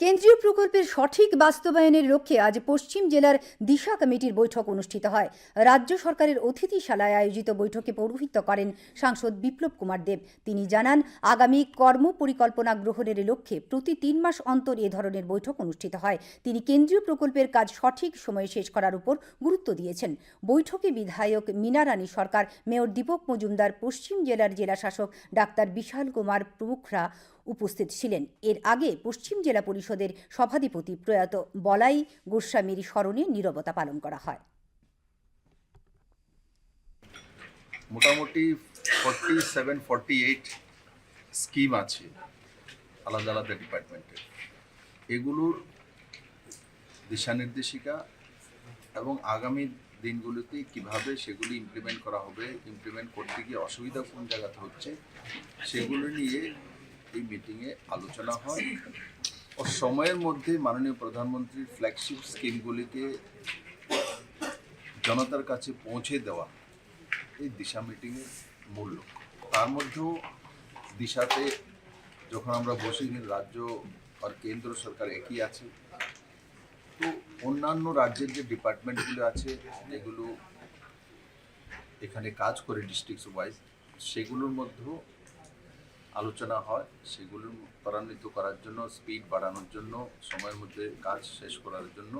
কেন্দ্রীয় প্রকল্পের সঠিক বাস্তবায়নের লক্ষ্যে আজ পশ্চিম জেলার দিশা কমিটির বৈঠক অনুষ্ঠিত হয়। রাজ্য সরকারের অতিথিশালায় আয়োজিত বৈঠকে পৌরোহিত্য করেন সাংসদ বিপ্লব কুমার দেব। তিনি জানান, আগামী কর্ম পরিকল্পনা গ্রহণের লক্ষ্যে প্রতি তিন মাস অন্তর এ ধরনের বৈঠক অনুষ্ঠিত হয়। তিনি কেন্দ্রীয় প্রকল্পের কাজ সঠিক সময়ে শেষ করার উপর গুরুত্ব দিয়েছেন। বৈঠকে বিধায়ক মীনা রানী সরকার, মেয়র দীপক মজুমদার, পশ্চিম জেলার জেলাশাসক ডাক্তার বিশাল কুমার প্রমুখরা উপস্থিত ছিলেন। এর আগে পশ্চিম জেলা পরিষদের সভাধিপতি প্রয়াত বলাই গোস্বামীর স্মরণে নীরবতা পালন করা হয়। মোটামুটি forty seven forty eight scheme আছে আলাদা আলাদা ডিপার্টমেন্টের। এগুলোর দিশা নির্দেশিকা এবং আগামী দিনগুলোতে কীভাবে সেগুলি ইমপ্লিমেন্ট করা হবে ইমপ্লিমেন্ট করতে গিয়ে অসুবিধা কোন জায়গাতে হচ্ছে, সেগুলো নিয়ে এই মিটিংয়ে আলোচনা হয় ও সময়ের মধ্যে মাননীয় প্রধানমন্ত্রীর ফ্ল্যাগশিপ স্কিমগুলিকে জনতার কাছে পৌঁছে দেওয়া এই দিশা মিটিংয়ের মূল লক্ষ্য। তার মধ্যেও দিশাতে যখন আমরা বসি রাজ্য আর কেন্দ্র সরকার একই আছে। তো অন্যান্য রাজ্যের যে ডিপার্টমেন্টগুলো আছে, যেগুলো এখানে কাজ করে ডিস্ট্রিক্ট ওয়াইজ সেগুলোর মধ্যেও আলোচনা হয় সেগুলো ত্বরান্বিত করার জন্য স্পিড বাড়ানোর জন্য, সময়ের মধ্যে কাজ শেষ করার জন্য।